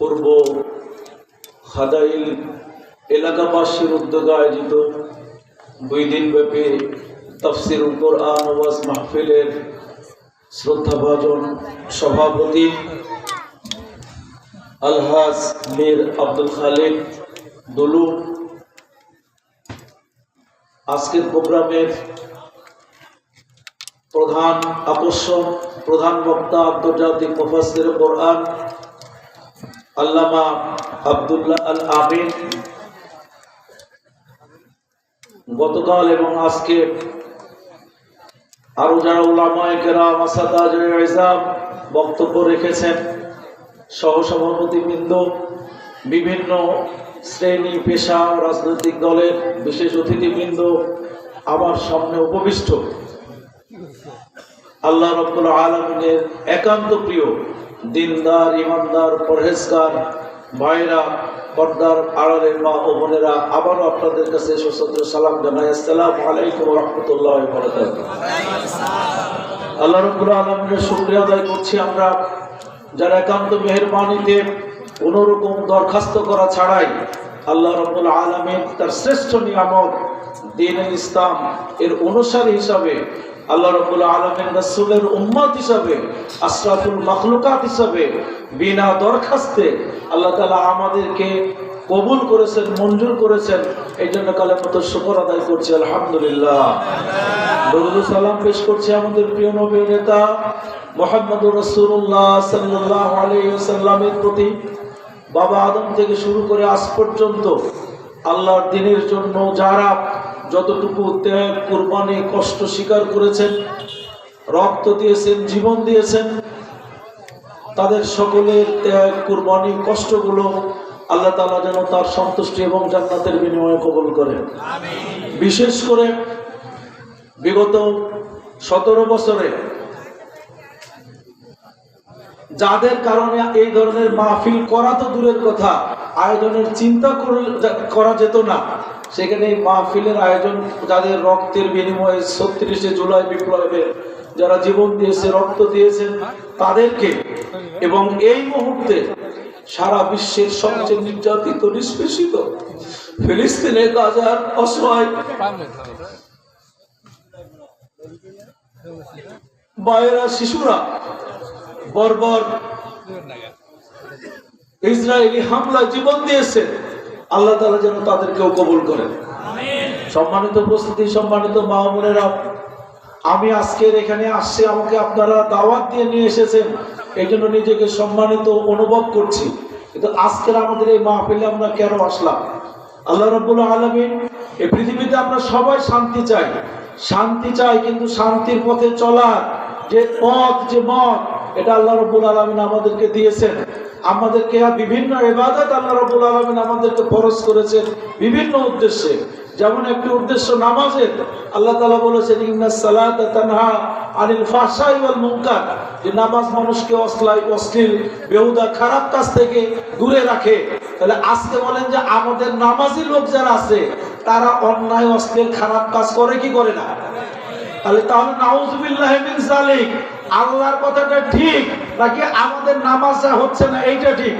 পূর্ব খাদাইল এলাকাবাসীর উদ্যোগে আয়োজিত দুই দিনব্যাপী তফসির কোরআন ওয়াজ মাহফিলের শ্রদ্ধাভাজন সভাপতি আলহাজ মীর আব্দুল খালিক দুলু। আজকের প্রোগ্রামের প্রধান আকর্ষণ, প্রধান বক্তা আন্তর্জাতিক মুফাসসির কোরআন আল্লামা আব্দুল্লাহ আল আমিন। গতকাল এবং আজকে আরও যারা উলামায়ে কেরাম বক্তব্য রেখেছেন সহসভাপতিবৃন্দ বিভিন্ন শ্রেণি, পেশা, রাজনৈতিক দলের বিশেষ অতিথিবৃন্দ আমার সামনে উপবিষ্ট। আল্লাহ রব্বুল আলমিনের একান্ত প্রিয় দিনদার, ইমানদার, পরহেজগার ভাইরা, পর্দার আড়ালের মা ও বোনেরা, আবারও আপনাদের কাছে সশস্ত্র সালাম জানাই। আসসালাম আলাইকুম রহমতুল্লাহ আল্লাহ রব্বুল আলমিনের শুক্রিয়া আদায় করছি আমরা। যারা একান্ত মেহরবানিতে কোনোরকম দরখাস্ত করা ছাড়াই আল্লাহ রব্বুল আলমিন তার শ্রেষ্ঠ নিয়ামক দিন ইসলাম এর অনুসারী হিসাবে আল্লাহ রব্বুল আলমিন রাসূলের উম্মত হিসাবে আশরাফুল মখলুকাত হিসাবে, বিনা দরখাস্তে আল্লাহ তাআলা আমাদেরকে কবুল করেছেন, মঞ্জুর করেছেন। এই জন্য কালে মতো শুকর আদায় করছি, আলহামদুলিল্লাহ। দরুদ ও সালাম পেশ করছি আমাদের প্রিয় নবী নেতা মোহাম্মদুর রাসূলুল্লাহ সাল্লাল্লাহু আলাইহি প্রতি। বাবা আদম থেকে শুরু করে আজ পর্যন্ত আল্লাহর দিনের জন্য যারা যতটুকু ত্যাগ, কোরবানি, কষ্ট স্বীকার করেছেন, রক্ত দিয়েছেন, জীবন দিয়েছেন, তাদের সকলের ত্যাগ, কোরবানি, কষ্টগুলো আল্লাহ তাআলা যেন তার সন্তুষ্টি এবং জান্নাতের বিনিময়ে কবল করেন। বিশেষ করে বিগত সতেরো বছরে যাদের কারণে এই ধরনের মাহফিল করা তো দূরের কথা, আয়োজনের চিন্তা করা যেত না। সেখানে মাহফিলের আয়োজন, যাদের রক্তের বিনিময়ে ছত্রিশে জুলাই বিপ্লবে যারা জীবন দিয়েছে, রক্ত দিয়েছেন, তাদেরকে এবং এই মুহূর্তে সারা বিশ্বের সবচেয়ে নির্যাতিত, নিষ্পেষিত ফিলিস্তিনে গাজার অসহায় মায়েরা, শিশুরা বর্বর ইসরায়েলি হামলায় জীবন দিয়েছে। আল্লাহ তাআলা যেন তাদেরকেও কবুল করেন। সম্মানিত উপস্থিতি, সম্মানিত মা বোনেরা, আমি আজকের এখানে আসছি, আমাকে আপনারা দাওয়াত দিয়ে নিয়ে এসেছেন এই জন্য নিজেকে সম্মানিত অনুভব করছি। কিন্তু আজকের আমাদের এই মাহফিলে আমরা কেন আসলাম? আল্লাহ রব্বুল আলমিন এই পৃথিবীতে আমরা সবাই শান্তি চাই। শান্তি চাই, কিন্তু শান্তির পথে চলার যে পথ, যে মত এটা আল্লাহ রব্বুল আলমিন আমাদেরকে দিয়েছেন। আমাদেরকে বিভিন্ন এবাদত আল্লাহ রব্বুল আলমিন আমাদেরকে ফরজ করেছেন বিভিন্ন উদ্দেশ্যে। যেমন একটি উদ্দেশ্য নামাজের। আল্লাহ তালা বলেছেন ইন্নাস সালাতা আনিল ফাহশাই ওয়াল মুনকার। যে নামাজ মানুষকে অশ্লীল অশ্লীল, বেহুদা, খারাপ কাজ থেকে দূরে রাখে। তাহলে আজকে বলেন যে আমাদের নামাজি লোক যারা আছে, তারা অন্যায়, অশ্লীল, খারাপ কাজ করে কি করে না? তাহলে তাহলে নাউজুবিল্লাহ মিন জালিক আল্লাহর কথাটা ঠিক, নাকি আমাদের নামাজটা হচ্ছে না এইটা ঠিক?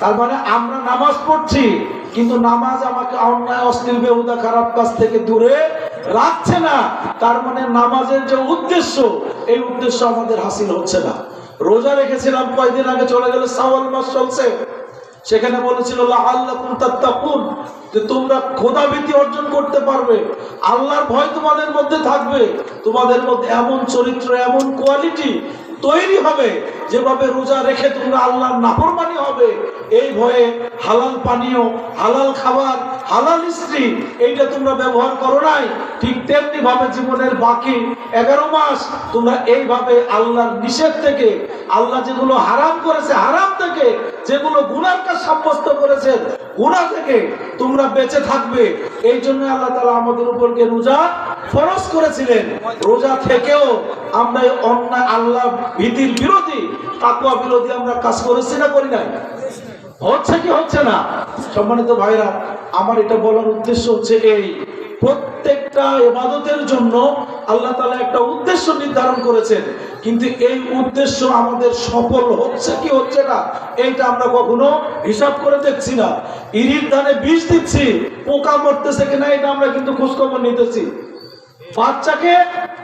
তার মানে আমরা নামাজ পড়ছি, কিন্তু নামাজ আমাকে অন্যায়, অশ্লীল, বেহুদা, খারাপ কাজ থেকে দূরে রাখছে না। তার মানে নামাজের যে উদ্দেশ্য, এই উদ্দেশ্য আমাদের হাসিল হচ্ছে না। রোজা রেখেছিলাম কয়দিন আগে, চলে গেলে সাওয়াল মাস চলছে। সেখানে বলেছিল যে তোমরা খোদাভীতি অর্জন করতে পারবে। আল্লাহর ভয় তোমাদের মধ্যে থাকবে। তোমাদের মধ্যে এমন চরিত্র, এমন কোয়ালিটি তৈরি হবে, যেভাবে রোজা রেখে তোমরা আল্লাহর নাফরমানি হবে। এই ভয়ে হালাল পানীয়, হালাল খাবার, হালাল স্ত্রী, এইটা তোমরা ব্যবহার করো নাই। ঠিক তেমনি ভাবে জীবনের বাকি এগারো মাস তোমরা এইভাবে আল্লাহর নিষেধ থেকে, আল্লাহ যেগুলো হারাম করেছে হারাম থেকে যেগুলো কাজ সাব্যস্ত করেছেন গুণা থেকে তোমরা বেঁচে থাকবে। এই জন্য আল্লাহ তালা আমাদের উপরকে রোজা ফরজ করেছিলেন। রোজা থেকেও আমরা অন্যায় আল্লাহ ভীতির বিরোধী তাকুয়া বিরোধী আমরা কাজ করেছি না করি নাই? হচ্ছে কি হচ্ছে না? সম্মানিত ভাইরা, আমার এটা বলার উদ্দেশ্য হচ্ছে এই প্রত্যেকটা এবাদতের জন্য আল্লাহ তালা একটা উদ্দেশ্য নির্ধারণ করেছেন। কিন্তু এই উদ্দেশ্য আমাদের সফল হচ্ছে কি হচ্ছে না, এইটা আমরা কখনো হিসাব করে দেখছি না। ইরির ধানে বিষ দিচ্ছি, পোকা মরতেছে কিনা এটা আমরা কিন্তু খোঁজখবর নিতেছি। বাচ্চাকে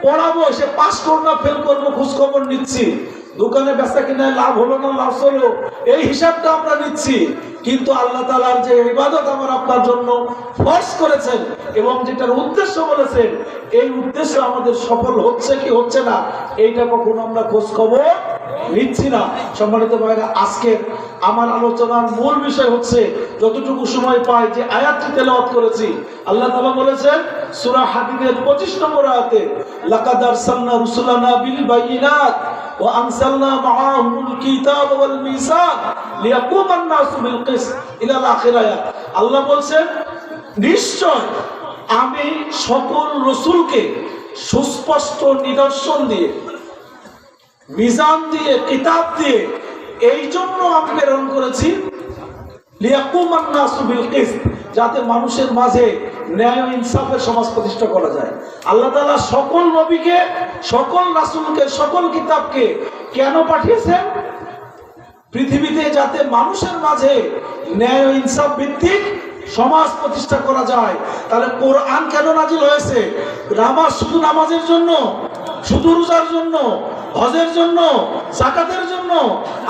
পড়াবো, সে পাস করব ফেল করব, খোঁজখবর নিচ্ছি। দোকানে বেচা কিনা লাভ হলো না লস হলো। এই হিসাবটা আমরা নিচ্ছি। কিন্তু আল্লাহ তালার যে ইবাদত আমার আপনার জন্য ফর্স করেছেন এবং যেটার উদ্দেশ্য বলেছেন, এই উদ্দেশ্য আমাদের সফল হচ্ছে কি হচ্ছে না, এইটা কখনো আমরা খোঁজ খবর নিচ্ছি না। সম্মানিত ভাইরা আজকে আমার আলোচনার মূল বিষয় হচ্ছে যতটুকু সময় পাই যে আয়াতটি তেলাওয়াত করেছি, আল্লাহ তাআলা বলেছেন, সূরা হাদিদের 25 নম্বর আয়াতে, লাকাদ আরসালনা রুসুলানা বিল বাইয়িনাত ওয়াল মিসাক লিয়াকুমান নাসু বিল কিসত ইলা আখির আয়াত আল্লাহ বলছেন নিশ্চয় আমি সকল রসুলকে সুস্পষ্ট নিদর্শন দিয়ে মিজান দিয়ে কিতাব দিয়ে এই জন্য আমি প্রেরণ করেছি। লিয়াকুমান নাসু বিল কিসত, যাতে মানুষের মাঝে ন্যায় ইনসাফের সমাজ প্রতিষ্ঠা করা যায়। আল্লাহ তালা সকল নবীকে, সকল রাসুলকে, সকল কিতাবকে কেন পাঠিয়েছেন? পৃথিবীতে যাতে মানুষের মাঝে ন্যায় ইনসাফ ভিত্তিক সমাজ প্রতিষ্ঠা করা যায়। তাহলে কোরআন কেন নাজিল হয়েছে? নামাজ শুধু নামাজের জন্য? শুধু রোজার জন্য, হজের জন্য, জাকাতের জন্য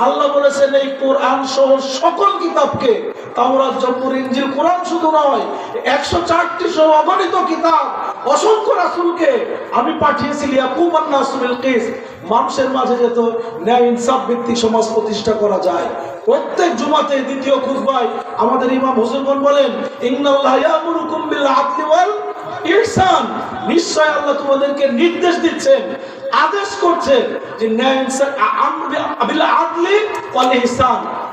আল্লাহ বলেছেন এই কোরআন সহ সকল কিতাবকে, তাওরাত, জব্বুর ইনজিল, কোরআন শুধু নয়, একশো চারটি সহ অগণিত কিতাব অসংখ্য রাসূলকে আমি পাঠিয়েছি লিয়াকুমান নাসুল কিস। মানুষের মাঝে যেত ন্যায় ইনসাফ ভিত্তিক সমাজ প্রতিষ্ঠা করা যায়। প্রত্যেক জুমাতে দ্বিতীয় খুতবায় আমাদের ইমাম হুজুরগণ বলেন ইন্নাল্লাহ ইয়ামুরুকুম বিল আদলি ওয়াল নিশ্চয় আল্লাহ তোমাদেরকে নির্দেশ দিচ্ছেন আদেশ করছেন যে ন্যায় ইনসাফ আ- আম- বিল আদলি ওয়াল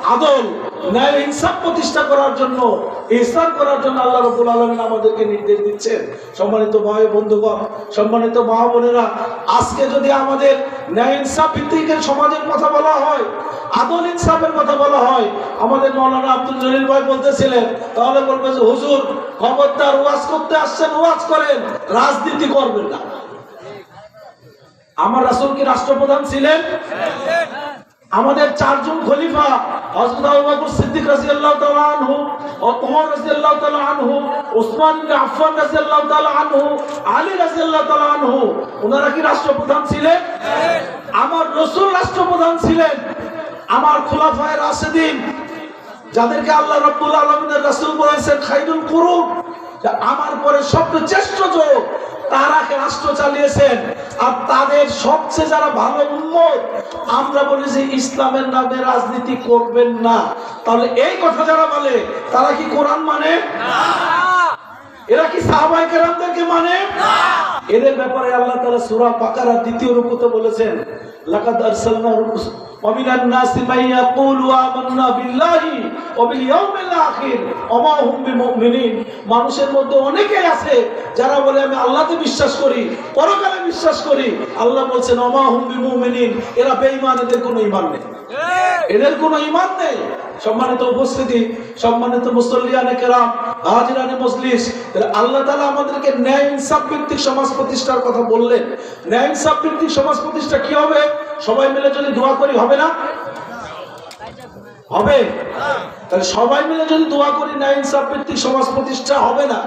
আদল, ন্যায় ইনসাফ প্রতিষ্ঠা করার জন্য, ইহসান করার জন্য আল্লাহ রাব্বুল আলামিন আমাদেরকে নির্দেশ দিচ্ছেন। সম্মানিত ভাই বন্ধুগণ, সম্মানিত মা বোনেরা, আজকে যদি আমাদের ন্যায় ইনসাফ ভিত্তিক সমাজের কথা বলা হয়, আদল ইনসাফের কথা বলা হয়, আমাদের মৌলানা আব্দুল জলিল ভাই বলতেছিলেন, তাহলে বলবে যে, হুজুর, খবরদার ওয়াজ করতে আসছেন, ওয়াজ করেন, রাজনীতি করবেন না। আমার রাসূল কি রাষ্ট্রপ্রধান ছিলেন? আমাদের চারজন খলিফা আলী কি রাষ্ট্রপ্রধান ছিলেন? আমার রাষ্ট্রপ্রধান ছিলেন। আমার যাদেরকে আল্লাহ রাব্বুল আলামিনের রাসূল বলেছেন খাইরুল আমার পরে সবচেয়ে শ্রেষ্ঠ যোগ। তারা রাষ্ট্র চালিয়েছেন? আর তাদের সবচেয়ে যারা ভালো উন্মত আমরা বলি যে ইসলামের নামে রাজনীতি করবেন না। তাহলে এই কথা যারা বলে, তারা কি কোরআন মানে? এরা কি মানে? এদের ব্যাপারে আল্লাহ তালা সুরা পাকারা দ্বিতীয় রূপতে বলেছেন মানুষের মধ্যে অনেকেই আছে যারা বলে আমি আল্লাহতে বিশ্বাস করি পরকালে বিশ্বাস করি। আল্লাহ বলছেন অমা হুম বিমুমিনিন। এরা বেঈমান এদের কোনো ইমান নেই। এদের কোনো ঈমান নেই। সম্মানিত উপস্থিতি, সম্মানিত মুসল্লিয়ানে সমাজ প্রতিষ্ঠার কথা সমাজ প্রতিষ্ঠা কি হবে? সবাই মিলে যদি করি, হবে না? হবে। তাহলে সবাই মিলে যদি করি সমাজ প্রতিষ্ঠা হবে না।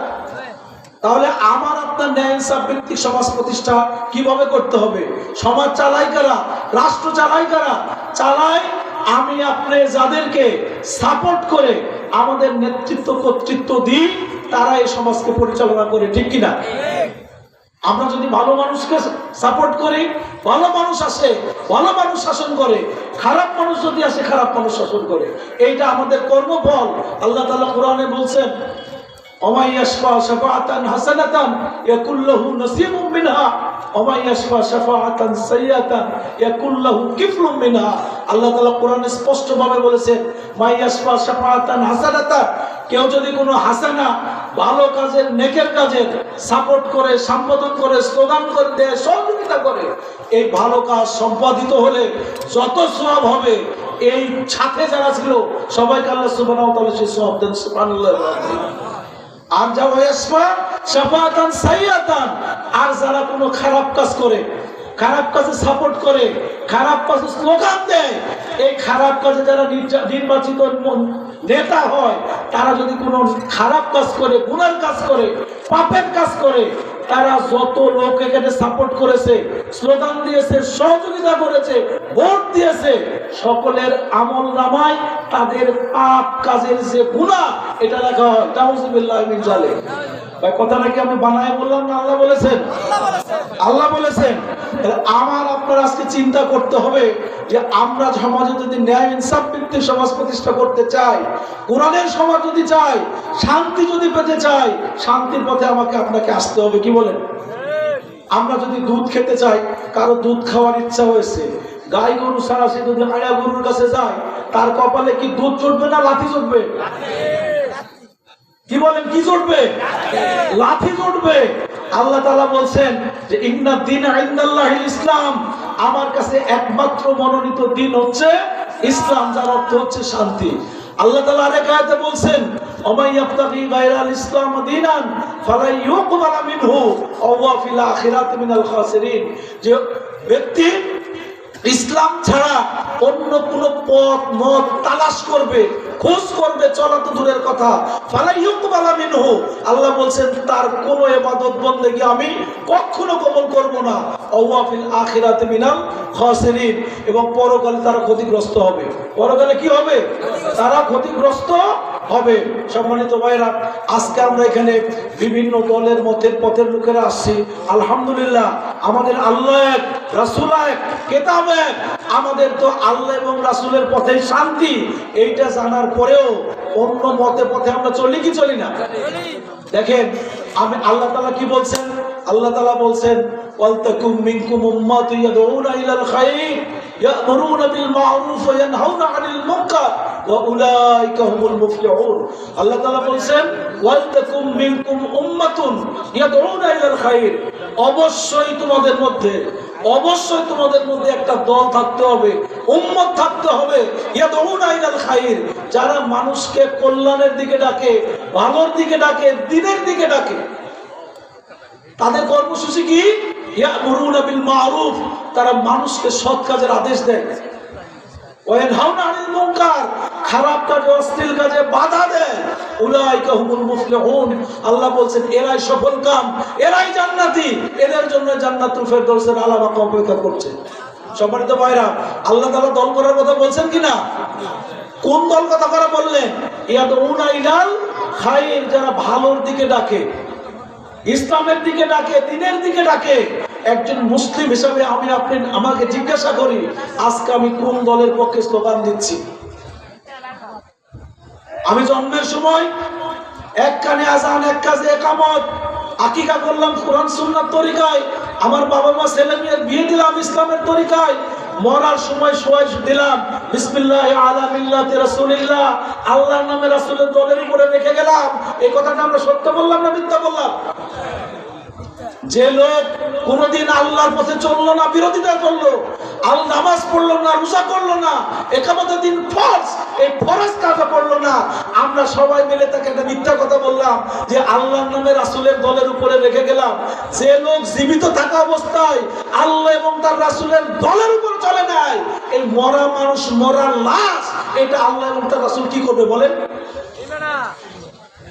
তাহলে আমার আপনার ন্যায় ইনসাফ ভিত্তিক সমাজ প্রতিষ্ঠা কীভাবে করতে হবে? সমাজ চালাই কারা? রাষ্ট্র চালাই কারা? চালায় আমি আপনি যাদেরকে সাপোর্ট করে আমাদের নেতৃত্ব, কর্তৃত্ব দিই, তারা এই সমাজকে পরিচালনা করে, ঠিক কিনা? আমরা যদি ভালো মানুষকে সাপোর্ট করি, ভালো মানুষ আসে, ভালো মানুষ শাসন করে, খারাপ মানুষ যদি আসে, খারাপ মানুষ শাসন করে। এইটা আমাদের কর্মফল। আল্লাহ তালা কোরআনে বলছেন ومن يشفع شفاعة حسنة يكن له نصيب منها ومن يشفع شفاعة سيئة يكن له كفل منها আল্লাহ তাআলা কোরআনে স্পষ্ট ভাবে বলেছেন মাই ইয়াশফা শাফাআতান হাসানাতান কেউ যদি কোনো হাসানা ভালো কাজের নেকের কাজের সাপোর্ট করে সম্বোধন করে স্লোগান করে দেয় সহযোগিতা করে এই ভালো কাজ সম্পাদিত হলে যত সওয়াব হবে এই সাথে যারা ছিল সবাইকে আল্লাহ সুবহানাহু ওয়া তাআলা সেই সওয়াব দেন সুবহানাল্লাহ আর যা ওয়াসফা শাফাতান সাইয়াতান। আর যারা কোনো খারাপ কাজ করে, খারাপ কাজে সাপোর্ট করে, খারাপ কাজে স্লোগান দেয়, এই খারাপ কাজে যারা নির্বাচিত নেতা হয়, তারা যদি কোনো খারাপ কাজ করে গুণার কাজ করে, পাপের কাজ করে তারা যত লোক এখানে সাপোর্ট করেছে স্লোগান দিয়েছে, সহযোগিতা করেছে, ভোট দিয়েছে, সকলের আমল নামায় তাদের পাপ কাজের যে গুণা এটা দেখা হয় তাউজুবিল্লাহ মিন জালিক ভাই কথা নাকি আমি বানায় বললাম না? আল্লাহ বলেছেন। আল্লাহ বলেছেন। আমার আপনার আজকে চিন্তা করতে হবে যে আমরা সমাজে যদি ন্যায় ইনসাফ ভিত্তিক সমাজ প্রতিষ্ঠা করতে চাই কোরআনের সমাজ যদি চাই শান্তি যদি পেতে চাই শান্তির পথে আমাকে আপনাকে আসতে হবে কি বলেন? আমরা যদি দুধ খেতে চাই কারও দুধ খাওয়ার ইচ্ছা হয়েছে গাই গরু ছাড়া সে যদি আয়া গরুর কাছে যায় তার কপালে কি দুধ চড়বে না লাঠি চড়বে কি বলেন, কি চড়বে লাঠি চড়বে আল্লাহ তালা বলছেন যে, ইন্না দিন ইসলাম। আমার কাছে একমাত্র মনোনীত দিন হচ্ছে ইসলাম, যার অর্থ হচ্ছে শান্তি। আল্লাহ তাআলা আরেক বলছেন যে ব্যক্তি ইসলাম ছাড়া অন্য কোন পথ, মত তালাশ করবে, খোঁজ করবে, চলা তো দূরের কথা। মিনহু, আল্লাহ বলছেন, তার কোন ইবাদত বন্দেগী আমি কখনো কবুল করব না। ওয়া ফিল আখিরাতি মিনাল খাসিরিন। এবং পরকালে তারা ক্ষতিগ্রস্ত হবে। পরকালে কি হবে? তারা ক্ষতিগ্রস্ত হবে। সম্মানিত ভাইরা আজকে আমরা এখানে বিভিন্ন দলের মতের পথের লোকেরা আসছি। আলহামদুলিল্লাহ, আমাদের আল্লাহ এক, রাসুল এক, কেতাব এক। আমাদের তো আল্লাহ এবং রাসুলের পথে শান্তি। এইটা জানার পরেও অন্য মতে পথে আমরা চলি কি চলি না? দেখেন, আমি আল্লাহ তালা কি বলছেন? আল্লাহ তালা বলছেন মুনকার, ওয়া উলাইকা হুমুল মুফলিহুন। আল্লাহ তাআলা বলছেন ওয়ালতাকুম মিনকুম উম্মাতুন ইয়াদউনা ইলাল খায়র অবশ্যই তোমাদের মধ্যে, অবশ্যই তোমাদের মধ্যে একটা দল থাকতে হবে, উম্মত থাকতে হবে খায়র যারা মানুষকে কল্যাণের দিকে ডাকে, ভালোর দিকে ডাকে, দিনের দিকে ডাকে, তাদের কর্মসূচি কি? তারা মানুষকে সৎ কাজের আদেশ দেয়। খারাপ কাজে, অশ্লীল কাজে বাধা দেয়। আল্লাহ বলছেন, এরাই সফল কাম, এরাই এদের জন্য অপেক্ষা ভাইরা, আল্লাহ তাআলা দল করার কথা বলছেন কি না কোন দল কথা করা বললেন? খায়র যারা ভালোর দিকে ডাকে। ইসলামের দিকে ডাকে, দিনের দিকে ডাকে। একজন মুসলিম হিসাবে আমি আপনি আমাকে জিজ্ঞাসা করি, আজকে আমি কোন দলের পক্ষে স্লোগান দিচ্ছি? আমি জন্মের সময় এক কানে আজান, এক কাজে একামত। আকিকা করলাম কোরআন সুন্নার তরিকায়। আমার বাবা মা ছেলে মেয়ের বিয়ে দিলাম ইসলামের তরিকায়। মরার সময় সবাই দিলাম, বিসমিল্লাহ আলা মিল্লাতি রাসূলিল্লাহ। আল্লাহর নামে রাসূলের দলের উপরে রেখে গেলাম। এই কথাটা আমরা সত্য বললাম না মিথ্যা বললাম? যে লোক কোনোদিন আল্লাহর পথে চলল না, বিরোধিতা করল, আল নামাজ পড়ল না, রোজা করল না, একামতের দিন ফরজ, এই ফরজ কাজও করল না, আমরা সবাই মিলে তাকে একটা মিথ্যা কথা বললাম যে আল্লাহর নামে রাসূলের দলের উপরে রেখে গেলাম। যে লোক জীবিত থাকা অবস্থায় আল্লাহ এবং তার রাসূলের দলের উপর চলে নাই, এই মরা মানুষ মরা লাশ, এটা আল্লাহ এবং তার রাসূল কি করবে বলেন?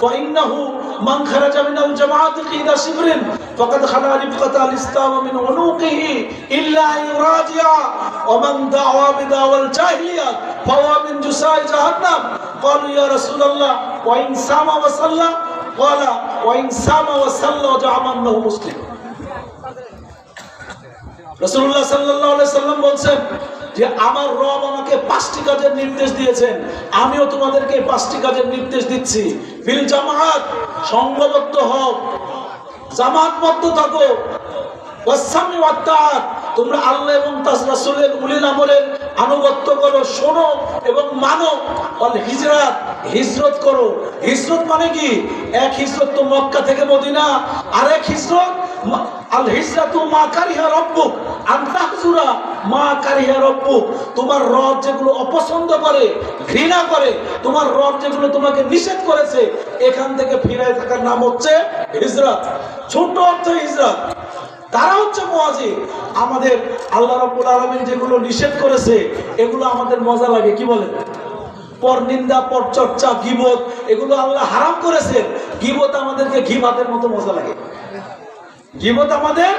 فإنه من خرج من الجماعة قيد شبر فقد خلا ربقة الإسلام من عنقه إلا أن يراجع ومن دعا بدعوى الجاهلية فهو من جساء جهنم قالوا يا رسول الله وإن سام وصلى قال وإن سام وصلى وزعم أنه مسلم রসুল্লাহ সাল্লাহ সাল্লাম বলছেন যে আমার রব আমাকে পাঁচটি কাজের নির্দেশ দিয়েছেন, আমিও তোমাদেরকে পাঁচটি কাজের নির্দেশ দিচ্ছি। বিল জামাত সংঘবদ্ধ হোক জামাতবদ্ধ থাকো। তোমরা আল্লাহ এবং রাসূলের উলিল আমলের আনুগত্য করো, শোনো এবং মানো। অল হিজরাত, হিজরত করো। হিজরত মানে কি? এক হিজরত তো মক্কা থেকে মদিনা আর এক হিজরত আল তোমার রব যেগুলো অপছন্দ করে, ঘৃণা করে, তোমার রব যেগুলো তোমাকে নিষেধ করেছে, এখান থেকে ফিরে থাকার নাম হচ্ছে হিজরত। ছোট অর্থ হিজরত। তারা হচ্ছে মহাজি আমাদের আল্লাহ রাব্বুল আলামিন যেগুলো নিষেধ করেছে, এগুলো আমাদের মজা লাগে, কি বলেন? পর নিন্দা, পর চর্চা, গিবত, এগুলো আল্লাহ হারাম করেছেন। গিবত আমাদেরকে ঘি ভাতের মতো মজা লাগে। গিবত আমাদের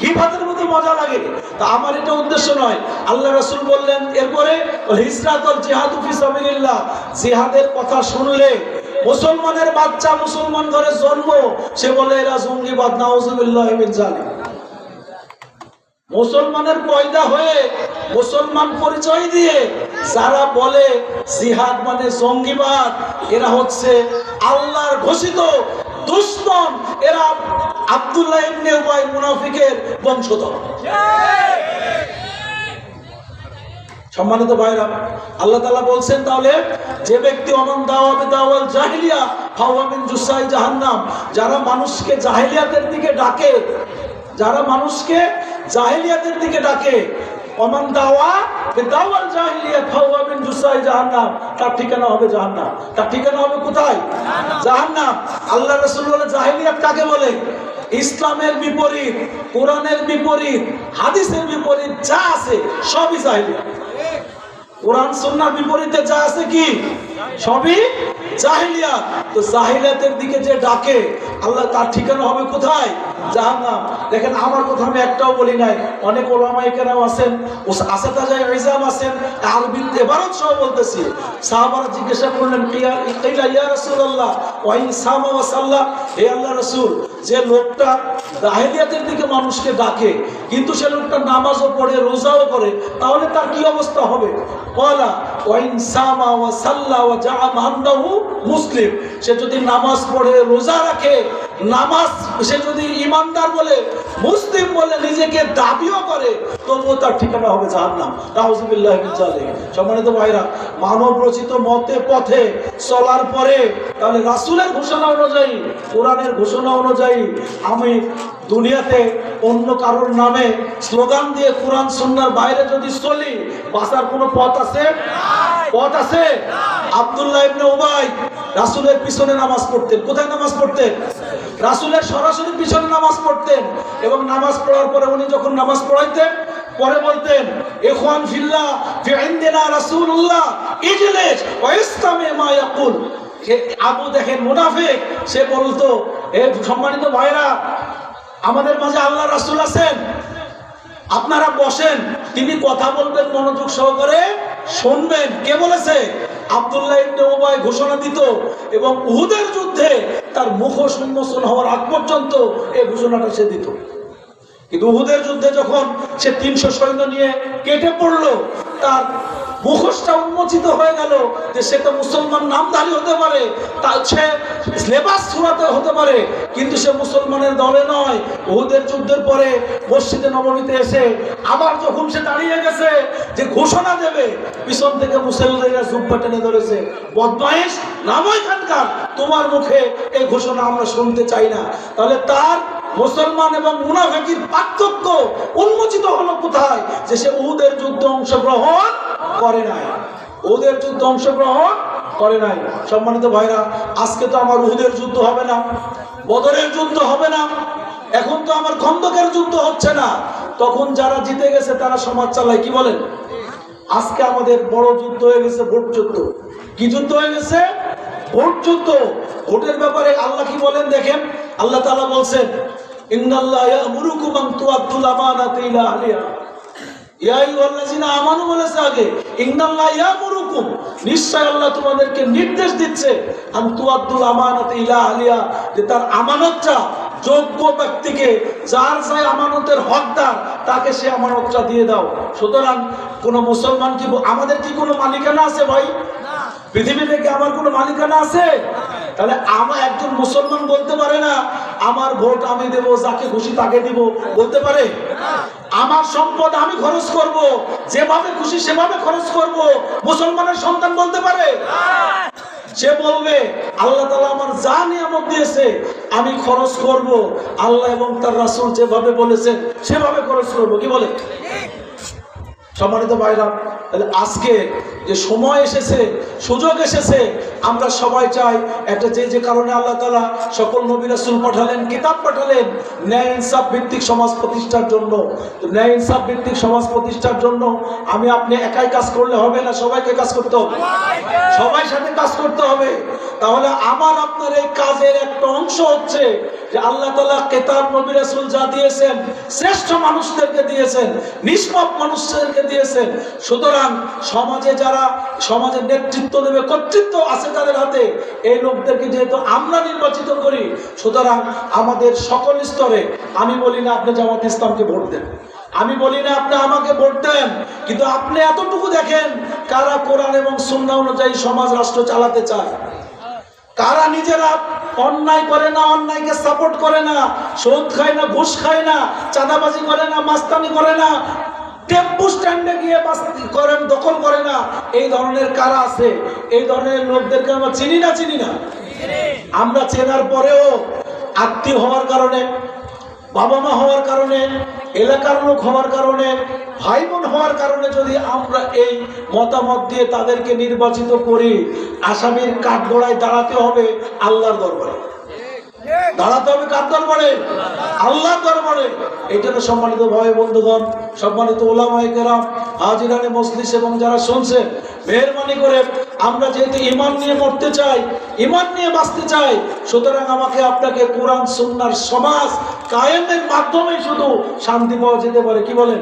ঘি ভাতের মতো মজা লাগে। তা আমার এটা উদ্দেশ্য নয়। আল্লাহ রাসূল বললেন, এরপরে হিজরাতুল জিহাদু ফি সাবিলিল্লাহ। জিহাদের কথা শুনলে মুসলমানের বাচ্চা মুসলমান ঘরে জন্ম, সে বলে, এরা জঙ্গিবাদ, নাউজুবিল্লাহি জালিম মুসলমানের পয়দা হয়ে মুসলমান পরিচয় দিয়ে যারা বলে জিহাদ মানে জঙ্গিবাদ, এরা হচ্ছে আল্লাহর ঘোষিত দুশ্মন এরা আব্দুল্লাহ ইবনে উবাই মুনাফিকের বংশধর। সম্মানিত ভাইরা, আল্লাহ তাআলা বলছেন তাহলে যে ব্যক্তি অমন দাওয়াবে দাওয়াল জাহিলিয়া ফাওয়া মিন জুসাই জাহান্নাম, যারা মানুষকে জাহিলিয়াতের দিকে ডাকে, যারা মানুষকে জাহিলিয়াতের দিকে ডাকে অমন দাওয়া দাওয়াল জাহিলিয়া ফাওয়া মিন জুসাই জাহান্নাম। তার ঠিকানা হবে জাহান্নাম। তার ঠিকানা হবে কোথায়? জাহান্নাম। আল্লাহ রাসূল বলে, জাহিলিয়াত কাকে বলে? ইসলামের বিপরীত, কোরআনের বিপরীত, হাদিসের বিপরীত, যা আছে সবই জাহিলিয়াত। কোরআন সুন্নাহর বিপরীতে যা আছে কি? সবই জাহিলিয়াত। তো জাহিলিয়াতের দিকে যে ডাকে, আল্লাহ তার ঠিকানা হবে কোথায়? জাহান্নাম। দেখেন, আমার কথা আমি একটাও বলি নাই। অনেক ওলামায়ে কেরাম আছেন ও আসাতাজায় ইজাম আছেন, আরবি এবারত সহ বলতেছি। সাহাবারা জিজ্ঞাসা করলেন, ইয়া রাসূলুল্লাহ? ওয়া ইন সামা ওয়া সাল্লা। হে আল্লাহ রাসূল, যে লোকটা জাহিলিয়াতের দিকে মানুষকে ডাকে, কিন্তু সে লোকটা নামাজও পড়ে, রোজাও করে, তাহলে তার কি অবস্থা হবে? মুসলিম। সে যদি নামাজ পড়ে, রোজা রাখে, নামাজ সে যদি ইমানদার বলে, মুসলিম বলে, নিজেকে দাবিও করে, তবুও তার ঠিকানা হবে জাহান্নাম। নাউজুবিল্লাহ মিন সম্মানিত ভাইরা মানব রচিত মতে পথে চলার পরে, তাহলে রাসূলের ঘোষণা অনুযায়ী, কোরআনের ঘোষণা অনুযায়ী, আমি দুনিয়াতে অন্য কারোর নামে স্লোগান দিয়ে কোরআন সুন্নার বাইরে যদি চলি বাঁচার কোনো পথ আছে? পথ আছে? আব্দুল্লাহ ইবনে উবাই রাসূলের পিছনে নামাজ পড়তেন। কোথায় নামাজ পড়তেন? রাসূলের সরাসরি পিছনে নামাজ পড়তেন এবং নামাজ পড়ার পরে উনি যখন নামাজ পড়াইতেন পরে বলতেন ইখওয়ান ফিল্লাহ ফি ইনদিনা রাসূলুল্লাহ ইজলিস ওয়া ইসতামি মা ইয়াকুল। সে- আবু দেখেন মুনাফিক সে বলতো এ সম্মানিত ভাইরা আমাদের মাঝে আল্লাহ রাসূল আছেন। আপনারা বসেন, তিনি কথা বলবেন, মনোযোগ সহকারে শুনবেন। কে বলেছে? আব্দুল্লাহ ইবনে উবাই ঘোষণা দিত, এবং উহুদের যুদ্ধে তার মুখোশ উন্মোচন হওয়ার আগ পর্যন্ত এই ঘোষণাটা সে দিত। কিন্তু উহুদের যুদ্ধে যখন সে তিনশো সৈন্য নিয়ে কেটে পড়ল, তার মুখোশটা উন্মোচিত হয়ে গেল। যে সে তো মুসলমান নামধারী হতে পারে তা সে লেবাস ছুড়াতে হতে পারে, কিন্তু সে মুসলমানের দলে নয়। উহুদের যুদ্ধের পরে মসজিদে নবমীতে এসে আবার যখন সে দাঁড়িয়ে গেছে, যে ঘোষণা দেবে, পিছন থেকে মুসলমানেরা জুব্বা টেনে ধরেছে বদমাইশ নামো এখানকার। তোমার মুখে এই ঘোষণা আমরা শুনতে চাই না। তাহলে তার মুসলমান এবং মুনাফিকির পার্থক্য উন্মোচিত হলো কোথায়? যে সে উহুদের যুদ্ধ অংশগ্রহণ করে নাই। উহুদের যুদ্ধ অংশগ্রহণ করে নাই। সম্মানিত ভাইরা, আজকে তো আমার উহুদের যুদ্ধ হবে না, বদরের যুদ্ধ হবে না, এখন তো আমার খন্দকের যুদ্ধ হচ্ছে না। তখন যারা জিতে গেছে, তারা সমাজ চালায়, কি বলেন? আজকে আমাদের বড় যুদ্ধ হয়ে গেছে ভোট যুদ্ধ। কি যুদ্ধ হয়ে গেছে? ভোট যুদ্ধ। ভোটের ব্যাপারে আল্লাহ কি বলেন দেখেন? আল্লাহ তাআলা বলছেন ইন্নাল্লাহ ইয়ামুরুকুম আন তুআদ্দুল আমানাতি ইলা আহলিহা ইয়া আইয়ুহাল্লাযিনা আমানু বলেছে আগে ইন্নাল্লাহ ইয়ামুরুকুম। নিশ্চয় আল্লাহ তোমাদেরকে নির্দেশ দিচ্ছে আন তুআদ্দুল আমানাতি ইলা আহলিহা যে তার আমানতটা যোগ্য ব্যক্তিকে যার যাই আমানতের হকদার তাকে সে আমানতটা দিয়ে দাও। সুতরাং কোন মুসলমান কি আমাদের কি কোনো মালিকানা আছে ভাই? পৃথিবীতে কি আমার কোনো মালিকানা আছে? তাহলে আমার একজন মুসলমান বলতে পারে না, আমার ভোট আমি দেব, যাকে খুশি তাকে দিব। বলতে পারে? আমার সম্পদ আমি খরচ করব, যেভাবে খুশি সেভাবে খরচ করব। মুসলমানের সন্তান বলতে পারে? সে বলবে, আল্লাহ তালা আমার যা নিয়ামত দিয়েছে, আমি খরচ করব। আল্লাহ এবং তার রাসূল যেভাবে বলেছেন, সেভাবে খরচ করব। কি বলে? সম্মানিত ভাইরা, তাহলে আজকে যে সময় এসেছে, সুযোগ এসেছে আমরা সবাই চাই একটা যে যে কারণে আল্লাহ তালা সকল নবী রাসূল পাঠালেন, কিতাব পাঠালেন, ন্যায় ইনসাফ ভিত্তিক সমাজ প্রতিষ্ঠার জন্য। ন্যায় ইনসাফ ভিত্তিক সমাজ প্রতিষ্ঠার জন্য আমি আপনি একাই কাজ করলে হবে না? সবাইকে কাজ করতে হবে। সবাই সাথে কাজ করতে হবে। তাহলে আমার আপনার এই কাজের একটা অংশ হচ্ছে যে আল্লাহ তালা কেতাব নবী রাসূল যা দিয়েছেন, শ্রেষ্ঠ মানুষদেরকে দিয়েছেন, নিষ্পাপ মানুষদেরকে দিয়েছেন। সুতরাং সমাজে যারা, সমাজের নেতৃত্ব দেবে, কর্তৃত্ব আছে তাদের হাতে। এই লোকদেরকে যেহেতু আমরা নির্বাচিত করি, সুতরাং আমাদের সকল স্তরে, আমি বলি না আপনি জামাত ইসলামকে ভোট দেন। আমি বলি না আপনি আমাকে ভোট দেন, কিন্তু আপনি এতটুকু দেখেন কারা কোরআন এবং সুন্নাহ অনুযায়ী সমাজ রাষ্ট্র চালাতে চায়। কারা নিজেরা অন্যায় করে না, অন্যায়কে সাপোর্ট করে না সুদ খায় না, ঘুষ খায় না, চাঁদাবাজি করে না, মাস্তানি করে না টেম্পু স্ট্যান্ডে গিয়ে মাস্তানি করেন, দখল করে না। এই ধরনের কারা আছে? এই ধরনের লোকদেরকে আমরা চিনি না চিনি না? আমরা চেনার পরেও আত্মীয় হওয়ার কারণে বাবা মা হওয়ার কারণে, এলাকার লোক হওয়ার কারণে ভাই বোন হওয়ার কারণে যদি আমরা এই মতামত দিয়ে তাদেরকে নির্বাচিত করি, আসামির কাঠগড়ায় দাঁড়াতে হবে আল্লাহর দরবারে। আমাকে আপনাকে কোরআন, সুন্নার সমাজ কায়েমের মাধ্যমে শুধু শান্তি পাওয়া যেতে পারে। কি বলেন?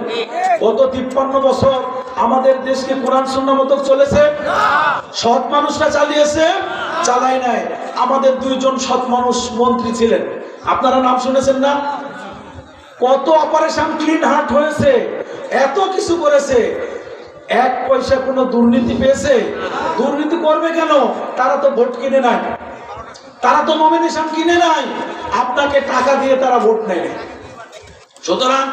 গত তিপ্পান্ন বছর আমাদের দেশকে কোরআন সুন্না মতো চলেছে। সৎ মানুষরা চালিয়েছে। চালাই নাই। আমাদের দুইজন সৎ মানুষ মন্ত্রী ছিলেন। আপনারা নাম শুনেছেন না? কত অপারেশন ক্লিন হার্ট হয়েছে, এত কিছু করেছে। এক পয়সা কোনো দুর্নীতি পেয়েছে? দুর্নীতি করবে কেন? তারা তো ভোট কিনে নাই। তারা তো নমিনেশন কিনে নাই। আপনাকে টাকা দিয়ে তারা ভোট নেয় সুতরাং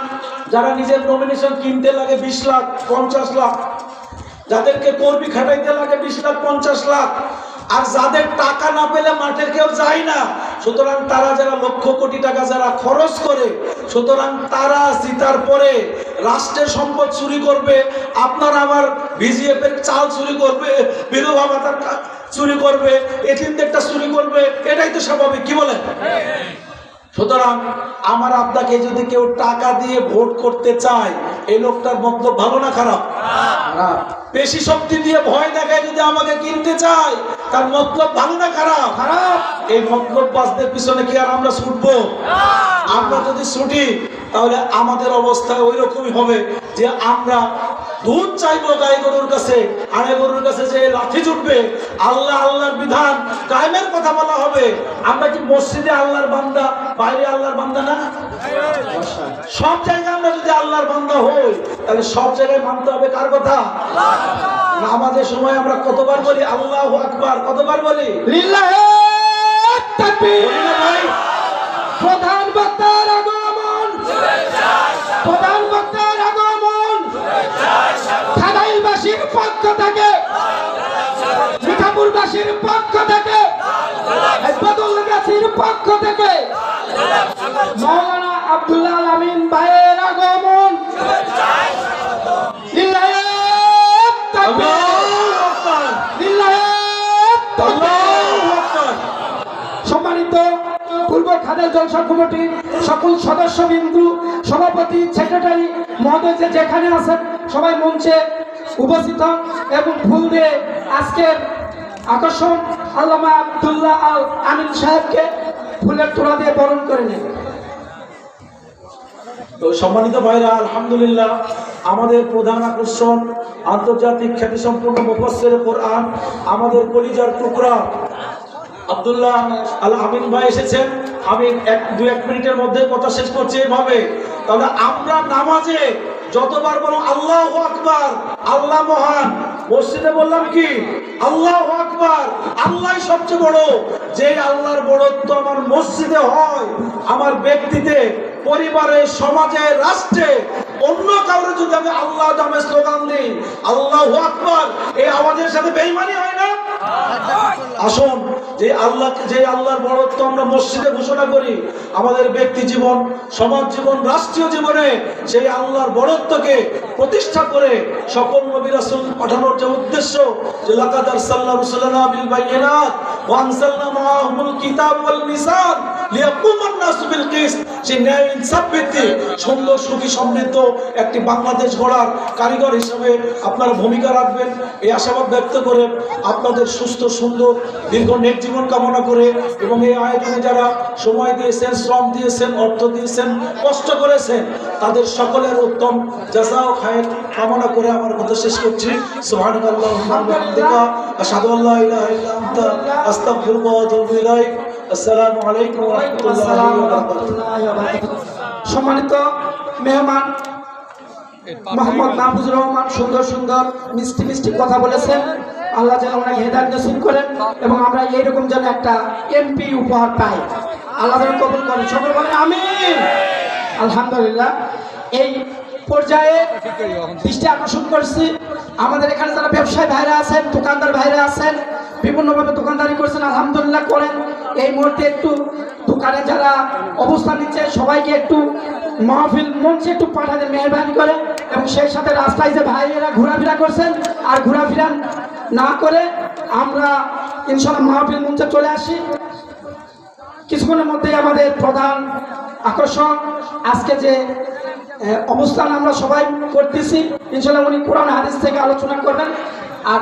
যারা নিজের নমিনেশন কিনতে লাগে বিশ লাখ, পঞ্চাশ লাখ, যাদেরকে কর্মী খাটাইতে লাগে বিশ লাখ, পঞ্চাশ লাখ আর যাদের টাকা না পেলে মাঠে কেউ যায় না। সুতরাং তারা যারা লক্ষ কোটি টাকা যারা খরচ করে, সুতরাং তারা জিতার পরে রাষ্ট্রের সম্পদ চুরি করবে, আপনার আবার বিজিএফ এর চাল চুরি করবে বিধবা ভাতার চুরি করবে এটিমদেরটা চুরি করবে, এটাই তো স্বাভাবিক, কি বলেন? সুতরাং আমার আপনাকে যদি কেউ টাকা দিয়ে ভোট করতে চায় এই লোকটার মতলব ভালো না খারাপ? খারাপ পেশি শক্তি দিয়ে ভয় দেখায় যদি আমাকে কিনতে চায় তার মতলব ভালো না খারাপ? খারাপ। এই মতলব বাসদের পিছনে কি আর আমরা ছুটবো? আমরা যদি ছুটি তাহলে আমাদের অবস্থা ওই রকমই হবে যে আমরা দুধ চাইব গাই গরুর কাছে আড়ে গরুর কাছে যে লাঠি জুটবে আল্লাহ আল্লাহর বিধান কায়েমের কথা বলা হবে। আমরা কি মসজিদে আল্লাহর বান্দা বাইরে আল্লাহর বান্দা না? সব জায়গায় আমরা যদি আল্লাহর বান্দা হই তাহলে সব জায়গায় মানতে হবে কার কথা? নামাজের সময় আমরা কতবার বলি আল্লাহ আকবার কতবার বলি? প্রধান বক্তার আগমন। প্রধান বক্তার আগমন খাদাইলবাসীর পক্ষ থেকে মিঠাপুরবাসীর পক্ষ থেকে বদলগাছির পক্ষ থেকে মৌলানা আব্দুল্লাহ আমিন ভাইয়ের আগমন। সম্মানিত পূর্ব খাদের জলসা কমিটির সকল সদস্য বিন্দু সভাপতি, সেক্রেটারি, মহোদয় যেখানে আছেন, সবাই মঞ্চে উপস্থিত এবং ফুল দিয়ে আজকের আকর্ষণ আল্লামা আবদুল্লাহ আল আমিন সাহেবকে ফুলের তোড়া দিয়ে বরণ করে নেন। তো সম্মানিত ভাইরা, আলহামদুলিল্লাহ আমাদের প্রধান আকর্ষণ আন্তর্জাতিক খ্যাতিসম্পন্ন মুফাসসির কোরআন, আমাদের কলিজার টুকরা আব্দুল্লাহ আল আমিন ভাই এসেছেন। আমি এক, দু, এক মিনিটের মধ্যে কথা শেষ করছি এভাবে। তাহলে আমরা নামাজে যতবার বলো আল্লাহ আকবার, আল্লাহ মহান মসজিদে বললাম কি? আল্লাহ আকবার। আল্লাহ সবচেয়ে বড়। যে আল্লাহর বড়ত্ব আমার মসজিদে হয়, আমার ব্যক্তিতে, পরিবারে, সমাজে, রাষ্ট্রে অন্য কাউরে যদি আমি আল্লাহ নামে স্লোগান দিই, আল্লাহ আকবার এই আওয়াজের সাথে বেইমানি হয় না? আসুন, যে আল্লাহকে, যে আল্লাহর বড়ত্ব আমরা মসজিদে ঘোষণা করি, আমাদের ব্যক্তি জীবন, সমাজ জীবন, রাষ্ট্রীয় জীবনে সেই আল্লাহর বড়ত্বকে প্রতিষ্ঠা করে সকল নবী রাসূল পাঠানোর যে উদ্দেশ্য, যে লাকাদ আরসালনা রুসুলানা বিল মাআহুমুল কিতাব ওয়াল মিসান লিয়াকুমান ন্যায় ইনসাফ ভিত্তিক সুন্দর সুখী সমৃদ্ধ একটি বাংলাদেশ গড়ার কারিগর হিসেবে আপনারা ভূমিকা রাখবেন এই আশাবাদ ব্যক্ত করে আপনাদের সুস্থ সুন্দর দীর্ঘ নেক জীবন কামনা করে এবং এই আয়োজনে যারা সময় দিয়েছেন শ্রম দিয়েছেন অর্থ দিয়েছেন কষ্ট করেছেন তাদের সকলের উত্তম জাজা ও খায়ের কামনা করে আমার কথা শেষ করছি সুবহানাল্লাহি ওয়া বিহামদিকা আশহাদু আসসালামু আলাইকুম সম্মানিত মেহমান মোহাম্মদ মাহফুজুর রহমান সুন্দর সুন্দর মিষ্টি মিষ্টি কথা বলেছেন। আল্লাহ যেন ওনাকে হেদায়ত নসিব করেন এবং আমরা এইরকম যেন একটা এমপি উপহার পাই। আল্লাহ যেন কবুল করেন। সকল বলেন আমিন। আলহামদুলিল্লাহ। এই পর্যায়ে দৃষ্টি আকর্ষণ করছি। আমাদের এখানে যারা ব্যবসায়ী ভাইরা আছেন দোকানদার ভাইরা আছেন বিভিন্নভাবে দোকানদারি করছেন, আলহামদুলিল্লাহ করেন। এই মুহূর্তে একটু দোকানে যারা অবস্থান নিচ্ছে, সবাইকে একটু মাহফিল মঞ্চে একটু পাঠাতে মেহরবানি করে এবং সেই সাথে রাস্তায় যে ভাইয়েরা ঘোরাফেরা করছেন আর ঘোরাফেরা না করে আমরা ইনশাল্লাহ মাহফিল মঞ্চে চলে আসি। কিছুক্ষণের মধ্যেই আমাদের প্রধান আকর্ষণ আজকে যে অবস্থান আমরা সবাই করতেছি ইনশাল্লাহ উনি কোরআন, হাদিস থেকে আলোচনা করবেন। আর